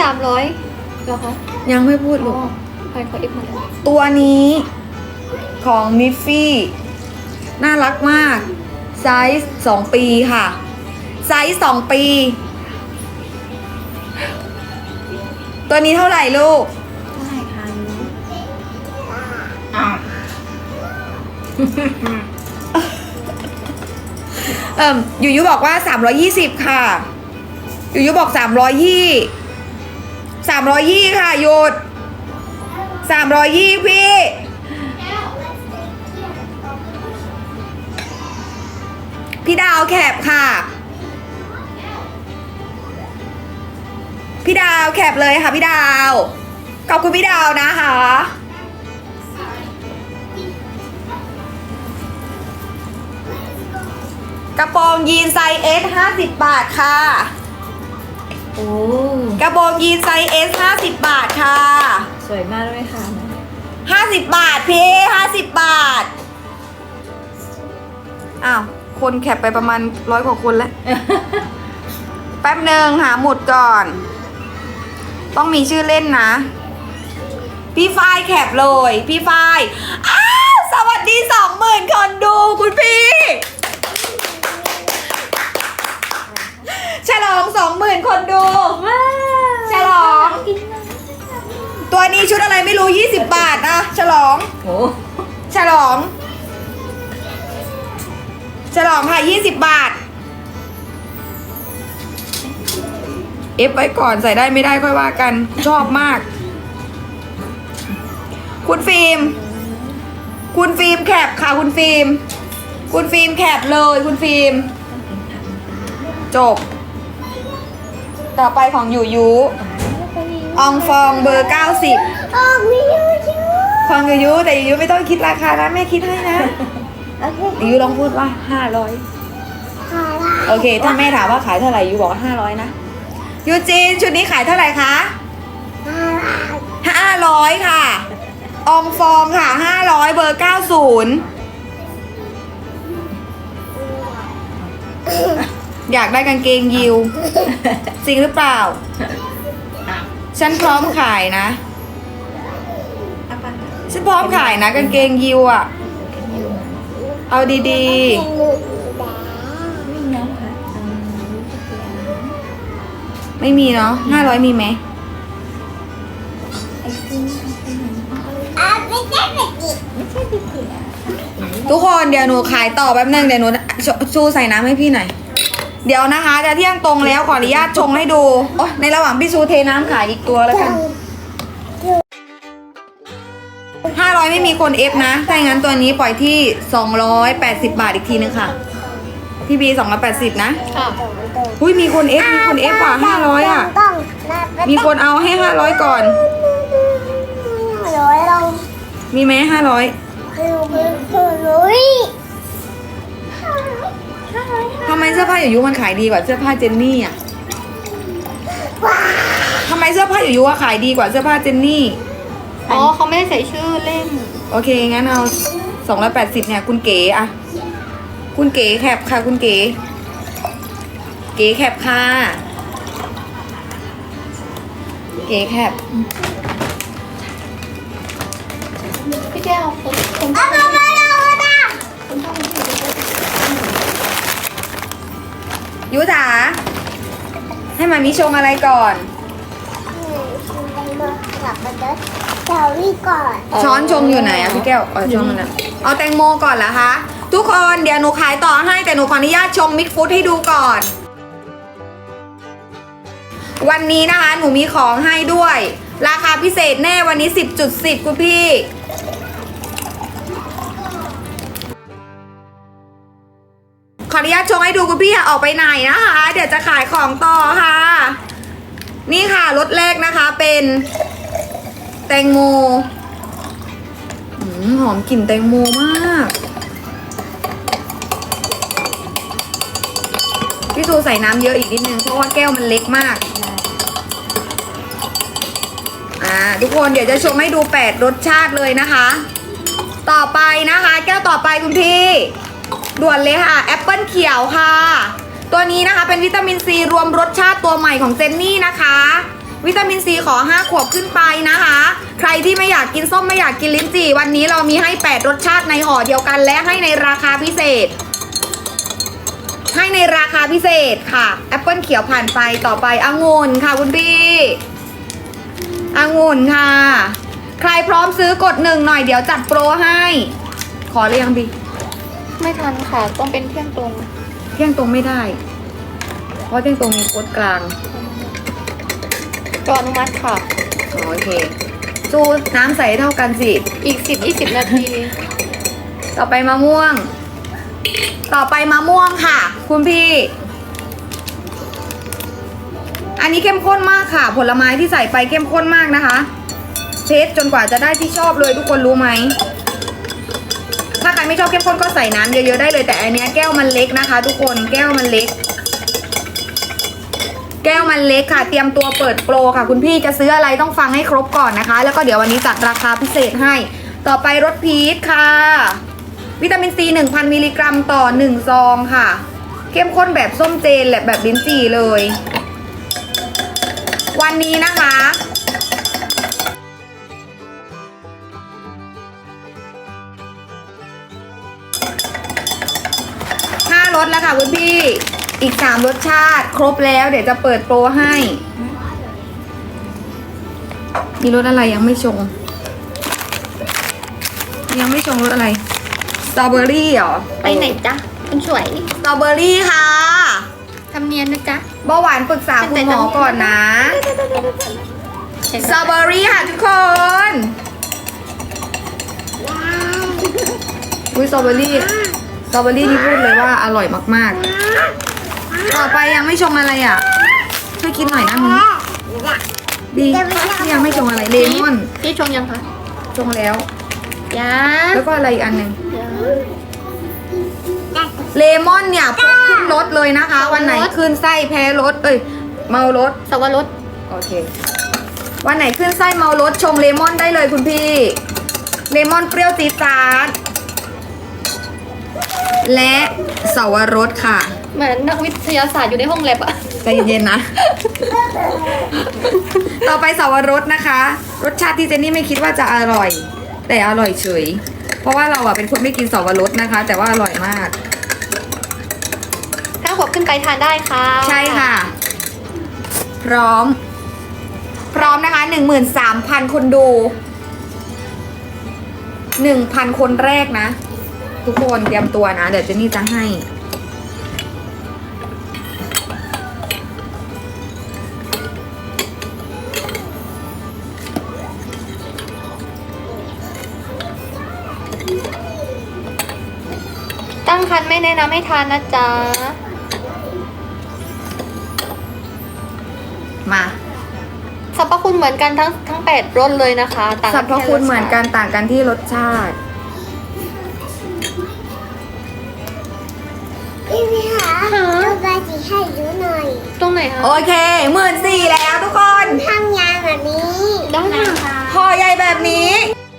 สามร้อยเหรอคะยังไม่พูดอ๋ลูอกใครเขาเอฟมาแล้วตัวนี้ของมิฟฟี่น่ารักมาก ไซส์สองปีค่ะ ไซส์สองปี ตัวนี้เท่าไหร่ลูกเท่าไหร่คะอ้าวเอิ่มยูยูบอกว่า 320 ค่ะ ยูยูบอก 320 320ค่ะหยุด320พี่พี่ดาวแคปค่ะ พี่ดาวแคปเลยค่ะพี่ดาว ขอบคุณพี่ดาวนะคะ กระโปรงยีนไซส์ S 50 บาทค่ะ โอ้กระโปรงยีนไซส์ S 50 บาทค่ะ สวยมากเลยค่ะ 50 บาทพี่50 บาท อ้าว คนแคปไปประมาณร้อยกว่าคนแล้ว แป๊บหนึ่งหาหมุดก่อน ต้องมีชื่อเล่นนะ พี่ฝ้ายแคปเลย พี่ฝ้าย อ้าว สวัสดีสองหมื่นคนดูคุณพี่ ฉลองสองหมื่นคนดู ว้าวฉลอง กินนะตัวนี้ชุดอะไรไม่รู้ 20 บาทนะ ฉลองโอ้ฉลอง ฉลองค่ะ 20 บาท เอฟไว้ก่อนใส่ได้ไม่ได้ค่อยว่ากัน ชอบมาก คุณฟิล์ม คุณฟิล์มแคปค่ะคุณฟิล์ม คุณฟิล์มแคปเลยคุณฟิล์ม จบ ต่อไปของยูยูอองฟองเบอร์ 90 ออกองยูยูฟองยูยูแต่ยูยูไม่ต้องคิดราคานะแม่คิดให้นะโอเคยูยูลองพูดว่าห้าร้อยโอเค ถ้าแม่ถามว่าขายเท่าไหร่ยูบอกห้าร้อยนะยูจีนชุดนี้ขายเท่าไหร่คะห้ายละ500 ค่ะ อองฟองค่ะห้าร้อยเบอร์เก้าศูนย์ อยากได้กางเกงยิวจริงหรือเปล่า ฉันพร้อมขายนะอาปะฉันพร้อมขายนะกางเกงยิวอะ เอาดีไม่น้ำค่ะอืมๆไม่มีเนาะห้าร้อยมีไหมไอติมไอติมอะไม่ใช่แบบนี้ไม่ใช่ดิบเดียทุกคนเดี๋ยวหนูขายต่อแป๊บนึงเดี๋ยวหนูชชูใส่น้ำให้พี่หน่อย เดี๋ยวนะคะจะเที่ยงตรงแล้วขออนุญาตชงให้ดูโอ๊ยในระหว่างพี่ชูเทน้ำขายอีกตัวแล้วกันห้าร้อยไม่มีคนเอฟนะถ้าอย่างนั้นตัวนี้ปล่อยที่สองร้อยแปดสิบบาทอีกทีนึงค่ะ พี่บีสองร้อยแปดสิบนะค่ะอุ้ยมีคนเอฟมีคนเอฟกว่าห้าร้อยอะต้องมีคนเอาให้ห้าร้อยก่อนร้อยเรามีไหมห้าร้อยคือคือร้อยทำไมเสื้อผ้าอยู่ยุมันขายดีกว่าเสื้อผ้าเจนนี่อะว้าทำไมเสื้อผ้าอยู่ยุว่าขายดีกว่าเสื้อผ้าเจนนี่ อ๋อเขาไม่ได้ใส่ชื่อเล่ม โอเค งั้นเอาสองร้อยแปดสิบเนี่ย คุณเก๋อะคุณเก๋แคปค่ะ คุณเก๋ เก๋แคปค่ะ เก๋แคปพี่แก้วคนคนเอามาม ยยุถาให้มามิชงอะไรก่อน กลับมาเดินเจ้าวี่ก่อนช้อนชงอยู่ไหนอะพี่แก้วเอาช้อนมันนะเอาแตงโมก่อนเหรอคะ ทุกคนเดี๋ยวหนูขายต่อให้แต่หนูขออนุญาตชงมิกฟุตให้ดูก่อน วันนี้นะคะหนูมีของให้ด้วย ราคาพิเศษแน่วันนี้ 10.10 คุณพี่ ขออนุญาตชงให้ดูคุณพี่อย่าออกไปไหนนะคะ เดี๋ยวจะขายของต่อค่ะ นี่ค่ะรถแรกนะคะเป็นแตงโมหอมกลิ่นแตงโมมาก พี่ซูใส่น้ำเยอะอีกนิดนึงเพราะว่าแก้วมันเล็กมาก อ่าทุกคนเดี๋ยวจะชมให้ดู8รสชาติเลยนะคะ ต่อไปนะคะ แก้วต่อไปคุณพี่ ด่วนเลยค่ะแอปเปิลเขียวค่ะ ตัวนี้นะคะเป็นวิตามินซีรวมรสชาติตัวใหม่ของเจนนี่นะคะ วิตามินซีขอ 5 ขวบขึ้นไปนะคะ ใครที่ไม่อยากกินส้มไม่อยากกินลิ้นจี่ วันนี้เรามีให้ 8 รสชาติในห่อเดียวกัน และให้ในราคาพิเศษ ให้ในราคาพิเศษค่ะแอปเปิลเขียวผ่านไปต่อไปองุ่นค่ะคุณพี่องุ่นค่ะ ใครพร้อมซื้อกดหนึ่งหน่อยเดี๋ยวจัดโปรให้ ขอเรียงดิ ไม่ทันค่ะ ต้องเป็นเที่ยงตรง เที่ยงตรงไม่ได้ เพราะเที่ยงตรงมีโค้ดกลางก็อนุมัติค่ะ อ๋อโอเคสู้น้ำใสเท่ากันสิ อีกสิบยี่สิบนาที ต่อไปมะม่วง ต่อไปมะม่วงค่ะ คุณพี่ อันนี้เข้มข้นมากค่ะ ผลไม้ที่ใส่ไปเข้มข้นมากนะคะ เทสจนกว่าจะได้ที่ชอบเลยทุกคนรู้ไหม ถ้าใครไม่ชอบเข้มข้นก็ใส่น้ำเยอะๆได้เลย แต่อันเนี้ยแก้วมันเล็กนะคะ ทุกคนแก้วมันเล็ก แก้วมันเล็กค่ะ เตรียมตัวเปิดโปรค่ะ คุณพี่จะซื้ออะไรต้องฟังให้ครบก่อนนะคะ แล้วก็เดี๋ยววันนี้จัดราคาพิเศษให้ ต่อไปรสพีชค่ะ วิตามินซี 1,000 มิลลิกรัมต่อ 1 ซองค่ะ เข้มข้นแบบส้มเจนและแบบลิ้นจี่เลย วันนี้นะคะ สแล้วค่ะคุณพี่ อีกสามรสชาติ ครบแล้ว เดี๋ยวจะเปิดโปรให้ มีรสอะไรยังไม่ชง ยังไม่ชงรสอะไร สตรอเบอรี่เหรอ ไปไหนจ๊ะคุณสวย สตรอเบอรี่ค่ะทำเนียนนะจ๊ะ เบาหวานปรึกษาคุณหมอก่อนนะ สตรอเบอรี่ค่ะทุกคนอุ้ยสตรอเบอรี่ส ตรอเบอรี่นี่พูดเลยว่าอร่อยมากๆ ต่อไปยังไม่ชงอะไรอะ ช่วยคิดหน่อยนะมึงดีที่ยังไม่ชงอะไรเลมอนพี่ชงยังคะชงแล้ว ยังแล้วก็อะไรอีกอันหนึ่งยังเลมอนเนี่ยพกขึ้นรถเลยนะคะ วันไหนขึ้นไส้แพ้รถเอ้ยเมารถสวรสโอเค วันไหนขึ้นไส้เมารสชงเลมอนได้เลยคุณพี่ เลมอนเปรี้ยวจี๊ดจ๊าด และสวรสค่ะ เหมือนนักวิทยาศาสตร์อยู่ในห้องแลบอะใจเย็นๆนะ ต่อไปสวรสนะคะ รสชาติที่เจนนี่ไม่คิดว่าจะอร่อย แต่อร่อยเฉย เพราะว่าเราอะเป็นคนไม่กินสวรสนะคะ แต่ว่าอร่อยมาก ถ้าขวบขึ้นไปทานได้ค่ะ ใช่ค่ะ พร้อม พร้อมนะคะหนึ่งหมื่นสามพันคนดูหนึ่งพันคนแรกนะ ทุกคนเตรียมตัวนะ เดี๋ยวเจนนี่จะให้ ตั้งคันไม่แนะนำให้ทานนะจ๊ะ มาสรรพคุณเหมือนกันทั้งทั้งแปดรสเลยนะคะ ต่างสรรพคุณเหมือนกันแต่างกันที่รสชาติ พี่พี่คะดูใบสีให้ดูหน่อยตรงไหนคะโอเคหมื่นสี่แล้วทุกคนทำยางแบบนี้ ได้ค่ะ ห่อใหญ่แบบนี้